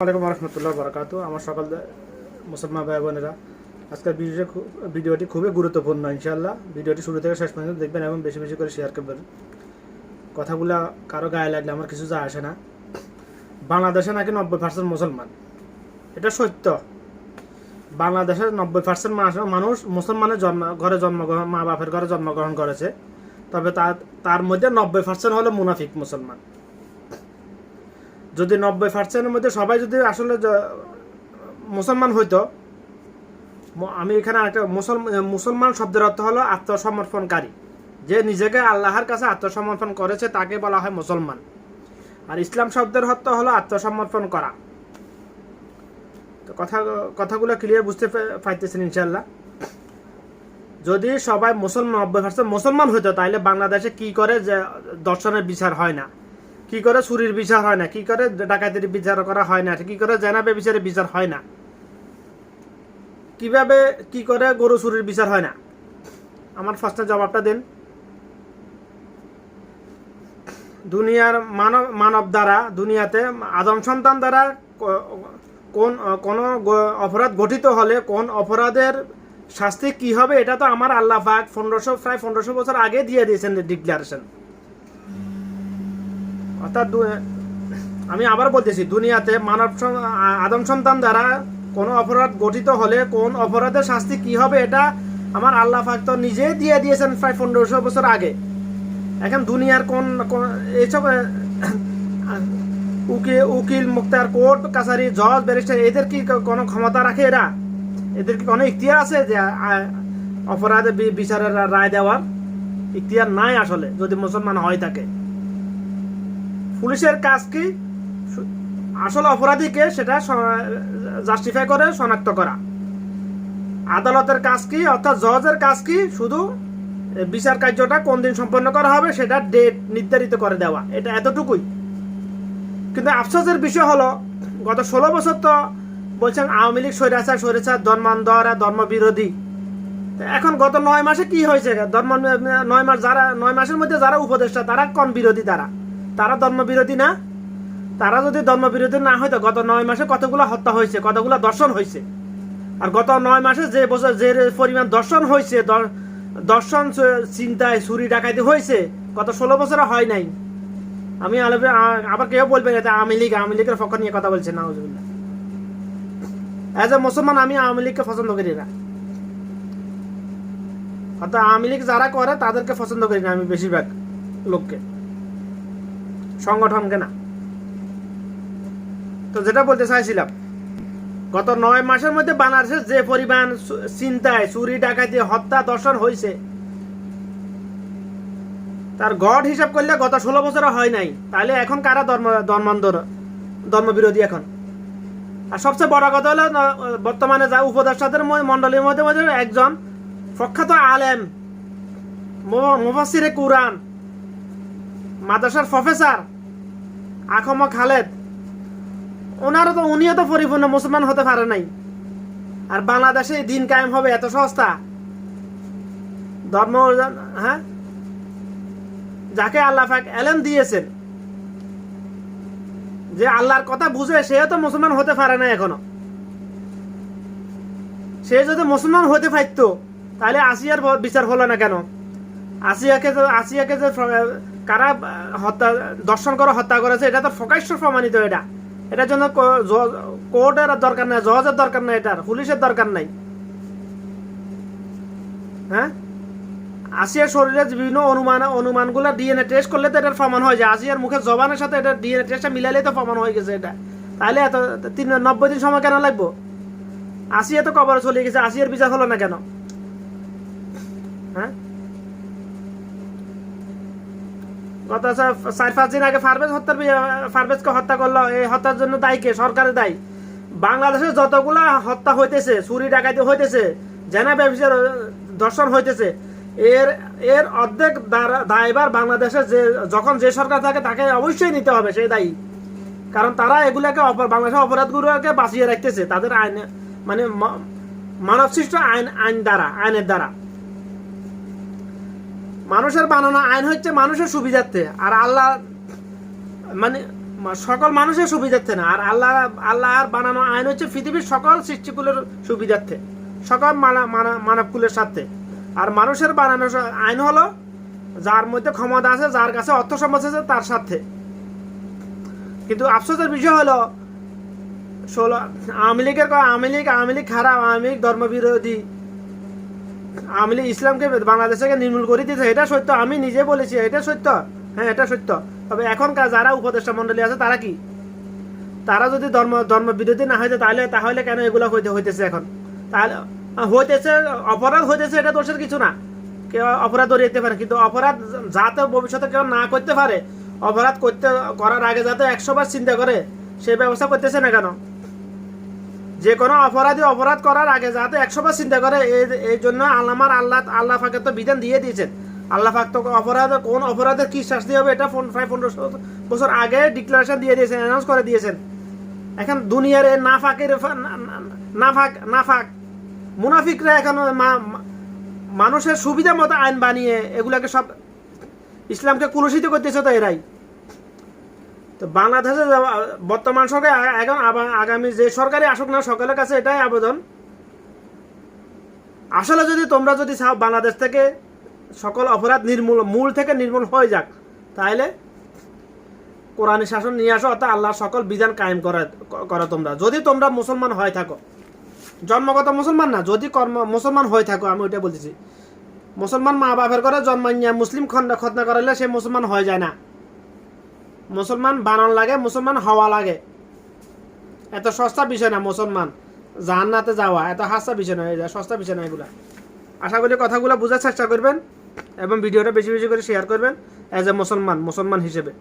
ওয়ালাইকুম রহমতুল্লাহ বরকাত আমার সকল মুসলমান ভাই বোনেরা, আজকের ভিডিওটি খু- ভিডিওটি খুবই গুরুত্বপূর্ণ ইনশাল্লাহ ভিডিওটি শুরু থেকে শেষ পর্যন্ত দেখবেন এবং বেশি বেশি করে শেয়ার করবেন। কথাগুলা কারও গায়ে লাগলে আমার কিছু যায় আসে না। বাংলাদেশে নাকি নব্বই পার্সেন্ট মুসলমান। এটা সত্য। বাংলাদেশের নব্বই পার্সেন্ট মানুষ মুসলমানের জন্ম ঘরে জন্মগ্রহণ মা বাপের ঘরে জন্মগ্রহণ করেছে। তবে তার তার মধ্যে নব্বই পার্সেন্ট হলো মুনাফিক মুসলমান। যদি নব্বই পার্সেন্টের মধ্যে সবাই যদি আসলে মুসলমান হইতো আমি এখানে একটা মুসলমান মুসলমান শব্দের অর্থ হলো আত্মসমর্পণকারী। যে নিজেকে আল্লাহর কাছে আত্মসমর্পণ করেছে, তাকে বলা হয় মুসলমান। আর ইসলাম শব্দের অর্থ হলো আত্মসমর্পণ করা। তো কথা, কথাগুলো ক্লিয়ার বুঝতে পে- পাইতেছেন ইনশাল্লাহ যদি সবাই মুসলমান, নব্বই পার্সেন্ট মুসলমান হইতো তাহলে বাংলাদেশে কি করে যে দর্শনের বিচার হয় না? কি করে চুরির বিচার হয় না? কি করে ডাকাতির বিচার করা হয় না? কি করে জেনাবে বিচারে বিচার হয় না? কীভাবে, কি করে গরু চুরির বিচার হয় না? আমার ফার্স্টের জবাবটা দেন। দুনিয়ার মানব মানব দ্বারা, দুনিয়াতে আদম সন্তান দ্বারা কোন কোন অপরাধ গঠিত হলে কোন অপরাধের শাস্তি কি হবে, এটা তো আমার আল্লাহ পাক পনেরোশো, প্রায় পনেরোশো বছর আগে দিয়ে দিয়েছেন ডিক্লারেশন। অর্থাৎ আমি আবার বলতেছি, দুনিয়াতে মানব আদম সন্তান দ্বারা কোনো অপরাধ গঠিত হলে কোন অপরাধের শাস্তি কি হবে এটা আমার আল্লাহ পাক তো নিজেই দিয়ে দিয়েছেন প্রায় পনেরোশো বছর আগে। এখন দুনিয়ার কোন এইসব উকিল উকিল, মুক্তার কোর্ট, কাছারি, জজ, ব্যারিস্টার, এদের কি কোনো ক্ষমতা রাখে এরা? এদের কি কোনো ইখতিয়ার আছে যে অপরাধে বিচারের রায় দেওয়ার? ইখতিয়ার নাই আসলে, যদি মুসলমান হয় থাকে পুলিশের কাজ কি? আসল অপরাধীকে সেটা জাস্টিফাই করে, শনাক্ত করা। আদালতের কাজ কি? অর্থাৎ জজের কাজ কি? শুধু বিচার কার্যটা কোন দিন সম্পন্ন করা হবে, সেটা ডেট নির্ধারিত করে দেওয়া। এটা এতটুকুই। কিন্তু আফসোসের বিষয় হলো, গত ষোলো বছর তো বলছেন আওয়ামী লীগ স্বৈরাচার স্বৈরাচার ধর্মান্ধরা ধর্মবিরোধী। এখন গত নয় মাসে কি হয়েছে? ধর্ম নয় মাস যারা নয় মাসের মধ্যে যারা উপদেষ্টা, তারা কোন বিরোধী তারা? তারা ধর্মবিরোধী না? তারা যদি ধর্মবিরোধী না হয় তো গত নয় মাসে কতগুলো হত্যা হয়েছে, কতগুলো দর্শন হয়েছে? আর গত নয় মাসে যে বছর যে পরিমাণ দর্শন হয়েছে দর্শন চিন্তায় চুরি ডাকাতি হয়েছে, গত ষোলো বছরে হয় নাই। আমি আবার কেউ বলবেন এটা আওয়ামী লীগ, আওয়ামী লীগের পক্ষ নিয়ে কথা বলছে না অ্যাজ এ মুসলমান আমি আওয়ামী লীগকে পছন্দ করি না। অর্থাৎ আওয়ামী লীগ যারা করে তাদেরকে পছন্দ করি না আমি বেশিরভাগ লোককে। সংগঠনকে না তো যেটা বলতে চাইছিলাম, গত নয় মাসের মধ্যে বাংলাদেশের যে পরিমাণ চিন্তায় চুরি, ডাকাতি, হত্যা, দর্শন হয়েছে তার গড় হিসাব করলে গত ষোলো বছরে হয় নাই। তাহলে এখন কারা ধর্ম ধর্মান্তর ধর্মবিরোধী এখন? আর সবচেয়ে বড় কথা হলো বর্তমানে যা উপদেষ্টাদের মণ্ডলীর মধ্যে মধ্যে একজন প্রখ্যাত আলেম মুফাসিরে কুরআন মাদ্রাসার প্রফেসর। আখম খালেদ। ওনারও তো উনিও তো পরিপূর্ণ মুসলমান হতে পারে নাই। আর বাংলাদেশে দিন কায়েম হবে এত সস্তা। ধর্ম হ্যাঁ? যাকে আল্লাহ পাক এলেম দিয়েছেন। যে আল্লাহর কথা বুঝে সে তো মুসলমান হতে পারে না এখনও। সে যদি মুসলমান হতে পারতো, তাহলে আসিয়ার বিচার হলো না কেন? আসিয়াকে আসিয়াকে যে কারা হত্যা, দর্শন করে হত্যা করেছে এটা তো প্রকাশ্য প্রমাণিত এটা। এটার জন্য কোর্টের দরকার নাই জজের দরকার নাই এটার পুলিশের দরকার নাই। হ্যাঁ আসিয়ার শরীরে বিভিন্ন অনুমান, অনুমানগুলো ডিএনএ টেস্ট করলে তো এটার প্রমাণ হয় যে আসিয়ার মুখের জবানের সাথে এটা ডিএনএ টেস্টটা মিলাইলে তো প্রমাণ হয়ে গেছে এটা। তাহলে এত, তিন নব্বই দিন সময় কেন লাগবো? আসিয়া তো কবরে চলে গেছে আসিয়ার বিচার হলো না কেন? হ্যাঁ গত চার পাঁচ দিন আগে ফারভেজ হত্যার ফারভেজকে হত্যা করল। এই হত্যার জন্য দায়ী কে? সরকারের দায়ী। বাংলাদেশে যতগুলা হত্যা হইতেছে, চুরি ডাকাতি হইতেছে, জেনা ব্যবসার দর্শন হইতেছে, এর এর অর্ধেক দায়ভার বাংলাদেশে যে, যখন যে সরকার থাকে, তাকে অবশ্যই নিতে হবে সেই দায়ী। কারণ তারা এগুলাকে বাংলাদেশের অপরাধগুলোকে বাঁচিয়ে রাখতেছে, তাদের আইন মানে ম- মানব সৃষ্ট আইন আইন দ্বারা, আইনের দ্বারা। মানুষের বানানো আইন হচ্ছে মানুষের সুবিধার্থে, আর আল্লাহ মানে সকল মানুষের সুবিধার্থে না, আর আল্লাহ, আল্লাহর বানানো আইন হচ্ছে পৃথিবীর সকল সৃষ্টিকুলের সুবিধার্থে, সকল মানা- মানা- মানবকুলের সাথে আর মানুষের বানানো আইন হলো যার মধ্যে ক্ষমতা আছে, যার কাছে অর্থ সম্পদ আছে, তার সাথে কিন্তু আফসোসের বিষয় হলো, ষোলো, আওয়ামী লীগের আওয়ামী লীগ আওয়ামী লীগ খারাপ, আওয়ামী লীগ ধর্মবিরোধী আওয়ামী লীগ ইসলামকে বাংলাদেশ থেকে নির্মূল করে দিয়েছে, এটা সত্য। আমি নিজে বলেছি, এটা সত্য। হ্যাঁ এটা সত্য। তবে এখনকার যারা উপদেষ্টা মন্ডলী আছে, তারা কি? তারা যদি ধর্ম ধর্ম বিরোধী না হইতে, তাহলে তাহলে কেন এগুলো হইতে, হইতেছে এখন? তাহলে, হইতেছে, অপরাধ হইতেছে, এটা দোষের কিছু না। কেউ অপরাধ ধরিয়ে পারে, কিন্তু অপরাধ যাতে ভবিষ্যতে কেউ না করতে পারে, অপরাধ করতে, করার আগে যাতে একশো বার চিন্তা করে সেই ব্যবস্থা করতেছে না কেন? যে কোনো অপরাধী অপরাধ করার আগে যাতে একশোবার চিন্তা করে, এই- জন্য আল্লামার আল্লাহ আল্লাহ ফাঁকে তো বিধান দিয়ে দিয়েছেন। আল্লাহ ফাঁক তো অপরাধ, কোন অপরাধের কি শাস্তি হবে এটা প্রায় পনেরোশো বছর আগে ডিক্লারেশন দিয়ে দিয়েছেন অ্যানাউন্স করে দিয়েছেন। এখন দুনিয়ার এই নাফাকের ফা- না- না- নাফাক নাফাক। মুনাফিকরা এখন মানুষের সুবিধা মতো আইন বানিয়ে এগুলাকে সব ইসলামকে কুলুষিত করতেছে তো এরাই। তো বাংলাদেশে বর্তমান সরকার এখন আগামী যে সরকারি আসুক না, সকলের কাছে এটাই আবেদন। আসলে যদি তোমরা যদি চাও বাংলাদেশ থেকে সকল অপরাধ নির্মূল, মূল থেকে নির্মূল হয়ে যাক তাহলে কোরআনী শাসন নিয়ে আসো অর্থাৎ আল্লাহ সকল বিধান কায়েম করা, করো তোমরা। যদি তোমরা মুসলমান হয়ে থাকো, জন্মগত মুসলমান না, যদি কর্ম, মুসলমান হয়ে থাকো, আমি ওইটা বলতেছি। মুসলমান মা বাপের করে জন্মাইয়া মুসলিম খন্ডা খতনা করালে সে মুসলমান হয়ে যায় না। মুসলমান বানান লাগে, মুসলমান হওয়া লাগে। এত সস্তা বিষয় না মুসলমান। জাহান্নাতে যাওয়া, এত হাসা বিষয় না এটা সস্তা বিষয় না এগুলা। আশা করি কথাগুলো বোঝার চেষ্টা করবেন এবং ভিডিওটা বেশি বেশি করে শেয়ার করবেন এজ এ মুসলমান মুসলমান হিসেবে।